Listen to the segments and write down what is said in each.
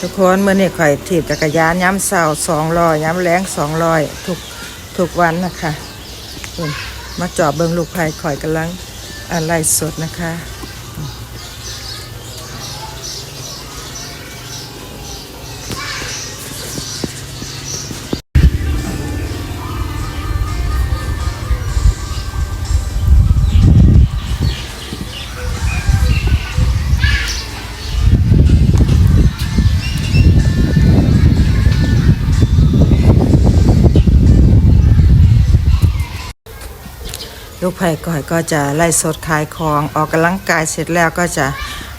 ทุกคนเมื่อนี่ข่อยถีบจักรยานย้ำเสาสองร้อยย้ำแรงสองร้อยทุกทุกวันนะคะมมาจอบเบิงลูกไผ่ข่อยกำลังอะไรสดนะคะ ลูกไผ่ก่อยก็จะไล่สดขายของออกกำลังกายเสร็จแล้วก็จะ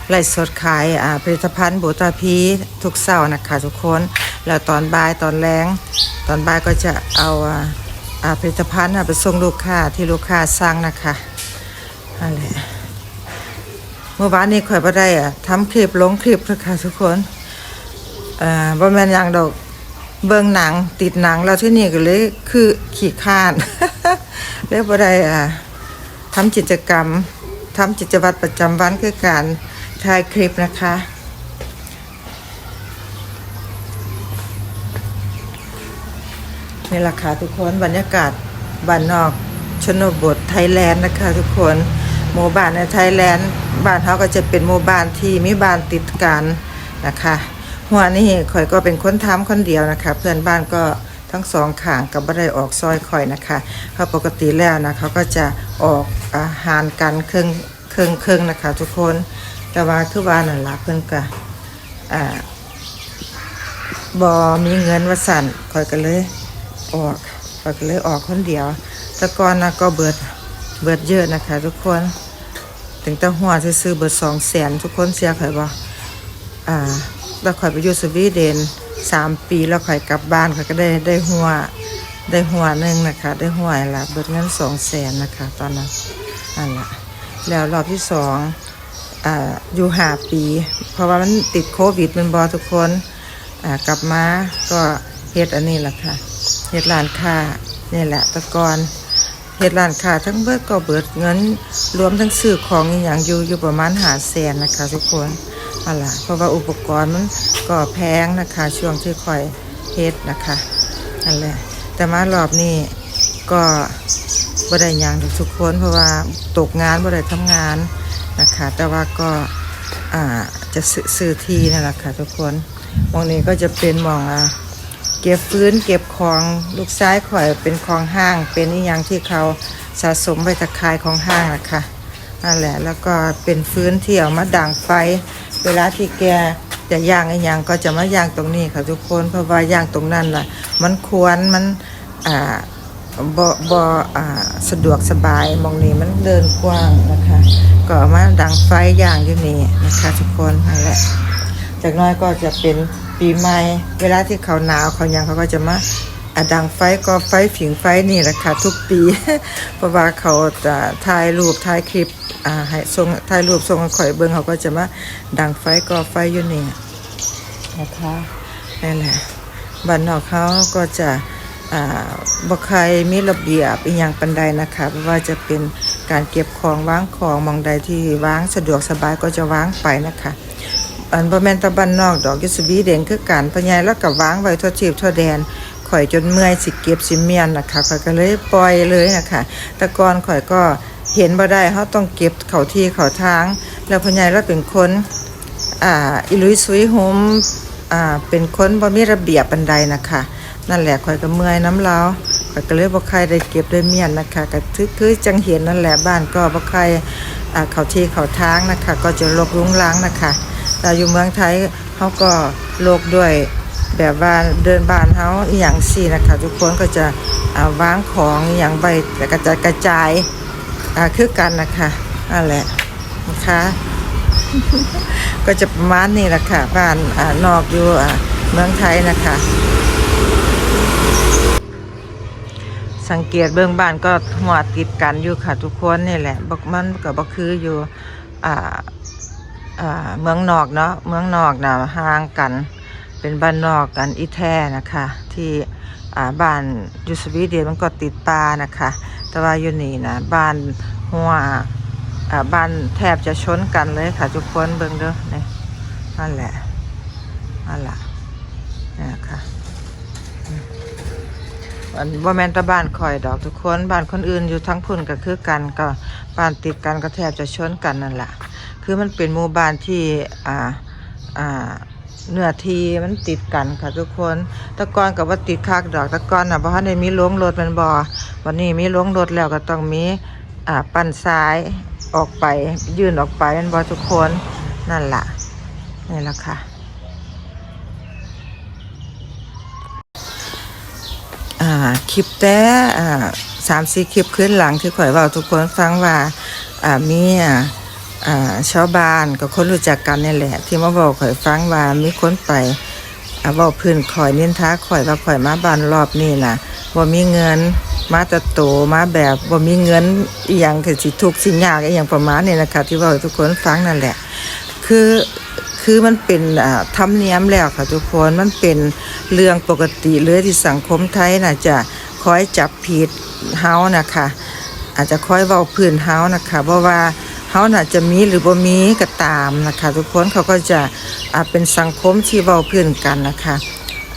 ไล่สดขายผลิตภัณฑ์โบตาพีทุกเช้านะคะทุกคนแล้วตอนบ่ายตอนแรงตอนบ่ายก็จะเอาผลิตภัณฑ์ไปส่งลูกค้าที่ลูกค้าสั่งนะคะนั่นแหละเมื่อวานนี้ข่อยบ่ได้อะทำคลิปลงคลิปนะคะทุกคนอ่าบ่แม่นหยังดอกเบิ่งหนังติดหนังแล้วที่นี่ก็เลยคือขี้ข้าน เลยบ่ได้อ่าทำกิจกรรมทำกิจวัตรประจำวันคือการถ่ายคลิปนะคะนี่ราคาทุกคนบรรยากาศบ้านนอกชนบทไทยแลนด์นะคะทุกคนหมู่บ้านในไทยแลนด์บ้านเขาก็จะเป็นหมู่บ้านที่มีบ้านติดกันนะคะหัวนี่ข่อยก็เป็นคนทำคนเดียวนะคะ เพื่อนบ้านก็ ทั้งสองขางกับบ่ได้ออกซอยข่อยนะคะเขาปกติแล้วนะเขาก็จะออกอาหารกันเครื่องเครื่องเครื่องนะคะ ทุกคนแต่ว่าคือว่านั่นละเพิ่นก็อ่าบอมีเงินว่าสั่นคอยกันเลยออกคอยกันเลยออกคนเดียว แต่ก่อนนะก็เบิดเบิดเยอะนะคะ ทุกคนถึงแต่หัวซื้อเบิดสองแสนทุกคนเสียข่อยบออ่าแล้วข่อยไปอยู่สวีเดน สามปีแล้วข่อยกลับบ้านข่อยก็ได้ได้หัวได้หัวหนึ่งนะคะ ได้หัวละเบิดเงินสองแสนนะคะ ตอนนั้นนั่นละแล้วรอบที่สองอ่าอยู่หาปี เพราะว่ามันติดโควิดแมันบอทุกคนอ่ากลับมาก็เฮ็ดอันนี้แหละค่ะเฮ็ดร้านค้านี่แหละตะกอนเฮ็ดร้านค้าทั้งเบิดก็เบิดเงิน รวมทั้งซื้อของอย่างอยู่อยู่ประมาณหาแสนนะคะ ทุกคนนั่นล่ะเพราะว่าอุปกรณ์มัน ก็แพงนะคะ ช่วงที่ค่อยเฮ็ดนะคะนั่นแหละแต่มารอบนี้ก็บ่ได้หยังดอกทุกคนเพราะว่าตกงานบ่ได้ทำงานนะคะ แต่ว่าก็จะซื้อที่นั่นแหละค่ะทุกคนมองนี้ก็จะเป็นมองอ่าเก็บฟื้นเก็บของลูกซ้ายข่อยเป็นของห้าง เป็นอีหยังที่เขาสะสมไว้ตะคายของห้างนะคะนั่นแหละแล้วก็เป็นฟื้นที่เอามาด่างไฟ เวลาที่แก จะย่างอีหยังก็จะมาย่างตรงนี้ค่ะทุกคนเพราะว่าย่างตรงนั้นล่ะ มันควรมันอ่าบ่บ่อ่าสะดวกสบายมองนี้มันเดินกว้างนะคะ ก็มาดังไฟย่างอยู่นี่นะคะทุกคนนั่นแหละจากน้อยก็จะเป็นปีใหม่เวลาที่เขาหนาวเขายังเขาก็จะมา อดังไฟก็ไฟผิงไฟนี่แหละค่ะทุกปี เพราะว่าเขาจะถ่ายรูปถ่ายคลิปอ่าให้ส่งถ่ายรูปส่งข่อยเบิ่งเขาก็จะมาดังไฟก็ไฟอยู่นี่นะคะนั่นแหละบ้านนอกเขาก็จะอ่าบ่ใครมีระเบียบอีหยังปันใดนะคะเพราะว่าจะเป็นการเก็บของวางของมองใดที่วางสะดวกสบายก็จะวางไปนะคะอันบ่แม่นตะบ้านนอกดอกยุสบีเด่นคือกันพะยายแล้วก็วางไว้ทั่วทีบทั่วแดน ข่อยจนเมื่อยสิเก็บสิเมียนนะคะข่อยก็เลยปล่อยเลยนะคะแต่ก่อนข่อยก็เห็นบ่ได้เขาต้องเก็บเขาที่เขาทาง แล้วพะยายแล้วเป็นคนอ่าอิลุยซุยโฮมอ่าเป็นคนบ่มีระเบียบบันไดนะคะนั่นแหละข่อยก็เมื่อยน้ำเราข่อยก็เลยบ่ใครได้เก็บได้เมียนนะคะก็คือคือจังเห็นนั่นแหละบ้านก็บ่ใครอ่าเขาที่เขาทางนะคะ ก็จะรกรุงรังนะคะแต่อยู่เมืองไทยเขาก็โลกด้วย แบบว่าเดินบ้านเขาอหย่างสี่นะคะทุกคนก็จะอ่าวางของอหย่างใบกระจายกระจายคือกันนะคะนั่นแหละนะคะก็จะประมาณนี้แหละค่ะบ้านอานอกอยู่เมืองไทยนะคะ สังเกตเบื้องบ้านก็หัวติดกันอยู่ค่ะ ทุกคนนี่แหละบักมันก็บ่คืออยู่เมืองนอกเนาะเมืองนอกนะห่างกัน เป็นบ้านนอกกันอีแท้นะคะ ที่บ้านยูสวีเดนมันก็ติดป่านะคะ แต่ว่าอยู่นี่นะบ้านหัวบ้านแทบจะชนกันเลยค่ะทุกคนเบิ่งเด้อนี่นั่นแหละนั่นละนี่ค่ะอันว่าแมนตะบ้านคอยดอกทุกคนบ้านคนอื่นอยู่ทั้งพุ่นก็คือกันก็บ้านติดกันก็แทบจะชนกันนั่นแหละคือมันเป็นหมู่บ้านที่อ่าอ่า เนื้อทีมันติดกันค่ะทุกคนตะกอนกับว่าติดคักดอกตะกอนน่ะเพราะในมีล้งรถแมันบอวันนี้มีล้งรถแล้วก็ต้องมีอ่าปั่นซ้ายออกไปยื่นออกไปมันบอทุกคนนั่นแหละนี่แหละค่ะอ่าคลิปแต่อ่าสามสี่คลิปขึ้นหลังที่ข่อยเว่าทุกคนฟังว่าอ่ามีอ่าอ่า ชาวบ้านกับคนรู้จักกันนี่แหละ ที่มาบอกข่อยฟังว่ามีคนไปอ่าเว่าพื้นข่อยนินท้าข่อยว่าข่อยมาบ้านรอบนี้นะบ่ามีเงินมาตะโตมาแบบบ่ามีเงินอีหยังคือสิทุกสิยากอีหยังประมาณนี้นะคะที่ว่าทุกคนฟังนั่นแหละ คือคือมันเป็นธรรมเนียมแล้วค่ะทุกคนมันเป็นเรื่องปกติเลยที่สังคมไทยน่ะจะคอยจับผิดเฮานะคะอาจจะคอยเว้าพื้นเฮานะคะเพราะว่า เฮาน่ะจะมีหรือบ่มีก็ตามนะคะ ทุกคนเขาก็จะอ่าเป็นสังคมที่เว้าพื้นกันนะคะ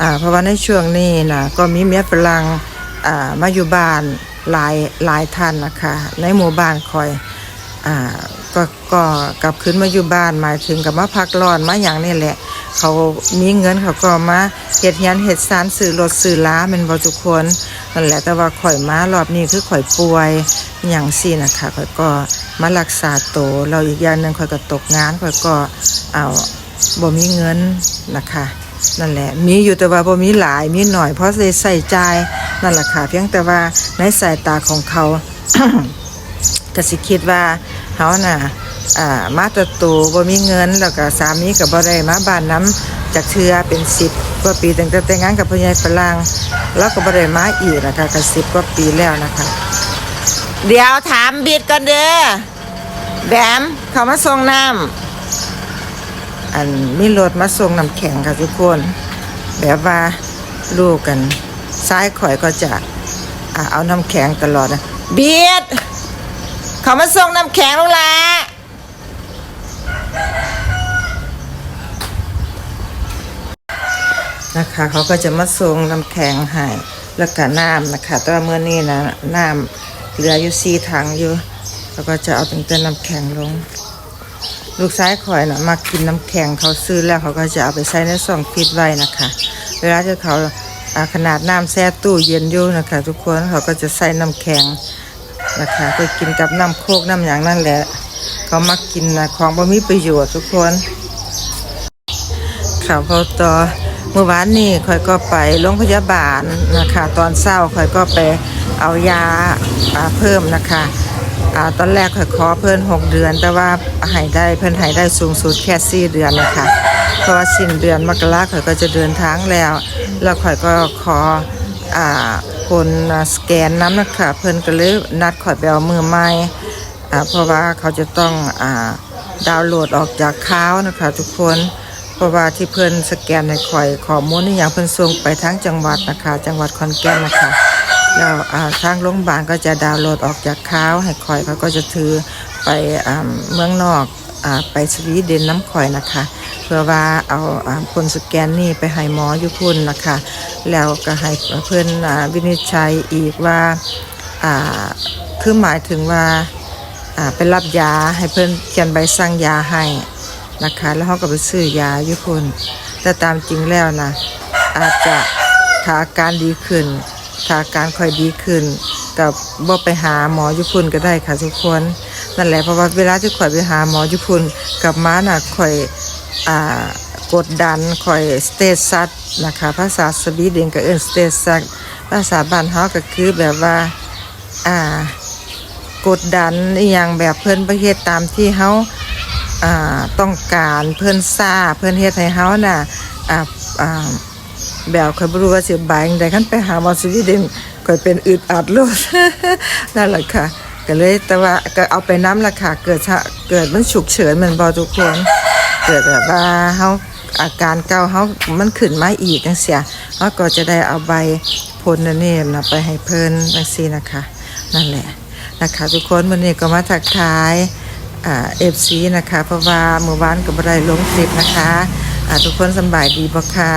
อ่าเพราะว่าในช่วงนี้นะก็มีเมียฝรั่งอ่ามาอยู่บ้านหลายหลายท่านนะคะ ในหมู่บ้านคอยอ่าก็ก็กลับขึ้นมาอยู่บ้านหมายถึงกับมาพักร้อนมาอย่างนี่แหละ เขามีเงินเขาก็มาเฮ็ดเฮียนเฮ็ดซานซื้อรถซื้อล้าแมันบ่ทุกคน นั่นแหละแต่ว่าข่อยมารอบนี้คือข่อยป่วยอย่างซี่นะคะข่อยก็มารักษาตัวเราอีกอย่างหนึ่งข่อยก็ตกงานข่อยก็เอาบ่มีเงินนะคะนั่นแหละมีอยู่แต่ว่าบ่มีหลายมีหน่อยเพราะเลยใส่ใจายนั่นแหละค่ะเพียงแต่ว่าในสายตาของเขาก็สิคิดว่าเฮาน่ะอ่ามาแตะตูบ่มีเงินแล้วก็สามีก็บ่ได้มาบ้านน้ำ จากเทือเป็น10กว่าปีตั้งแต่แต่งงานกับพ่อใหญ่ฝรั่งแล้วก็บ่ได้มาอีกนะคะก็10กว่าปีแล้วนะคะ เดี๋ยวถามบิดก่อนเด้อแบมเขามาส่งน้ำอันมีรถมาส่งน้ำแข็งค่ะทุกคน แบบว่าลูกกันซ้ายข่อยก็จะอ่าเอาน้ำแข็งตลอดนะเบียดเขามาส่งน้ำแข็งลูกละ นะคะ เขาก็จะมาส่งน้ำแข็งให้แล้วก็น้ำนะคะ แต่ว่าเมื่อนี้นะน้ำเหลืออยู่สี่ถังอยู่เขาก็จะเอาตั้งแต่น้ำแข็งลง ลูกซ้ายข่อยนะมากินน้ำแข็งเขาซื้อแล้วเขาก็จะเอาไปใส่ในซองฟิตไว้นะคะ เวลาที่เขาอ่าขนาดน้ำแช่ตู้เย็นอยู่นะคะ ทุกคนเขาก็จะใส่น้ำแข็งนะคะไปกินกับน้ำโคกน้ำอย่างนั่นแหละ เขามักกินนะของบ่มีประโยชน์ทุกคนข่าวพอต่อ เมื่อวานนี้ข่อยก็ไปโรงพยาบาลนะคะ ตอนเช้าข่อยก็ไปเอายาเพิ่มนะคะอ่าตอนแรกข่อยขอเพิ่นหกเดือน แต่ว่าให้ได้เพิ่นให้ได้สูงสุดแค่สี่เดือนนะคะ เพราะว่าสิ้นเดือนมกราข่อยก็จะเดินทางแล้ว แล้วข่อยก็ขออ่าคนสแกนน้ำนะคะเพิ่นก็เลยนัดข่อยไปเอามือใหม่อ่าเพราะว่าเขาจะต้องอ่าดาวน์โหลดออกจากค้าวนะคะทุกคน เพราะว่าที่เพิ่นสแกนในข่อยข้อมูลนี่อย่างเพิ่นส่งไปทั้งจังหวัดนะคะ จังหวัดขอนแก่นนะคะแล้วทางโรงพยาบาลก็จะดาวน์โหลดออกจากค้าวให้ข่อยเขาก็จะถือไปอเมืองนอกอไปสวีเดนน้ำข่อยนะคะ เพื่อว่าเอาอ่าผลสแกนนี่ไปให้หมออยู่พุ่นนะคะ แล้วก็ให้เพื่อนอวินิจฉัยอีกว่าคือหมายถึงว่าอ่าไปรับยาให้เพื่อนเขียนใบสั่งยาให้ นะคะ แล้วเขาก็ไปซื้อยาอยู่พุ่นแต่ตามจริงแล้วนะอาจจะถ้าอาการดีขึ้นถ้าอาการค่อยดีขึ้นกับบ่ไปหาหมออยู่พุ่นก็ได้ค่ะทุกคนนั่นแหละเพราะว่าเวลาที่ข่อยไปหาหมออยู่พุ่นกับมาน่ะข่อยอ่ากดดันข่อยสเตซัสนะคะภาษาสวีเดนก็เอิ้นสเตซัสภาษาบ้านเฮาก็คือแบบว่าอ่ากดดันอย่างแบบเพิ่นประเฮ็ดตามที่เฮา ต้องการเพิ่อนซาเพิ่อนเฮ็ดให้เฮาน่ะอ่าอ่าแบบข่อยบรู้ว่าสิบายจั่งใดคันไปหาหมอสวีเดนข่อยเป็นอึดอัดโลดนั่นแหละค่ะ ก็เลยแต่ว่าก็เอาไปน้ำละค่ะเกิดเกิดมันฉุกเฉินแมันบ่ทุกคนเกิดแบบว่าเฮาอาการเก่าเฮามันขึ้นมาอีกจังเสียเฮาก็จะได้เอาใบพลนั่นนี่นะไปให้เพิ่นจังซี่นะคะ นั่นแหละนะคะ ทุกคนวันนี้ก็มาทักทาย เอฟซีนะคะ เพราะว่าเมื่อวานก็บได้ลงคลิปนะคะทุกคนสบายดีบ่คะ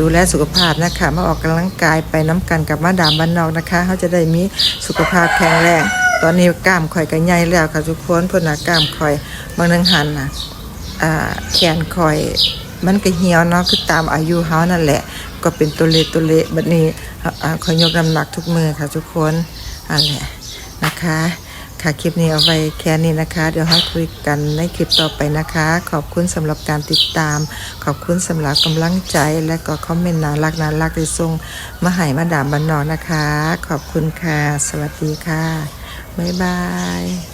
ดูแลสุขภาพนะคะ มาออกกำลังกายไปน้ำกันกับมาดามบ้านนอกนะคะเขาจะได้มีสุขภาพแข็งแรงตอนนี้กล้ามข่อยก็ใหญ่แล้วค่ะทุกคนพนน่ะกล้ามข่อยบางนึงหันนะแขนข่อยมันก็เหี่ยวเนาะคือตามอายุเฮานั่นแหละ ก็เป็นตัวเล็กตัวเล็กแบบนี้อ่าอ่าข่อยยกน้ำหนักทุกมือค่ะทุกคนอันแหละนะคะ ค่ะ คลิปนี้เอาไว้แค่นี้นะคะ เดี๋ยวให้คุยกันในคลิปต่อไปนะคะ ขอบคุณสำหรับการติดตาม ขอบคุณสำหรับกำลังใจ และก็คอมเมนต์น่ารักน่ารักที่ส่งมาให้มาดามบันนอนนะคะ ขอบคุณค่ะ สวัสดีค่ะ บ๊ายบาย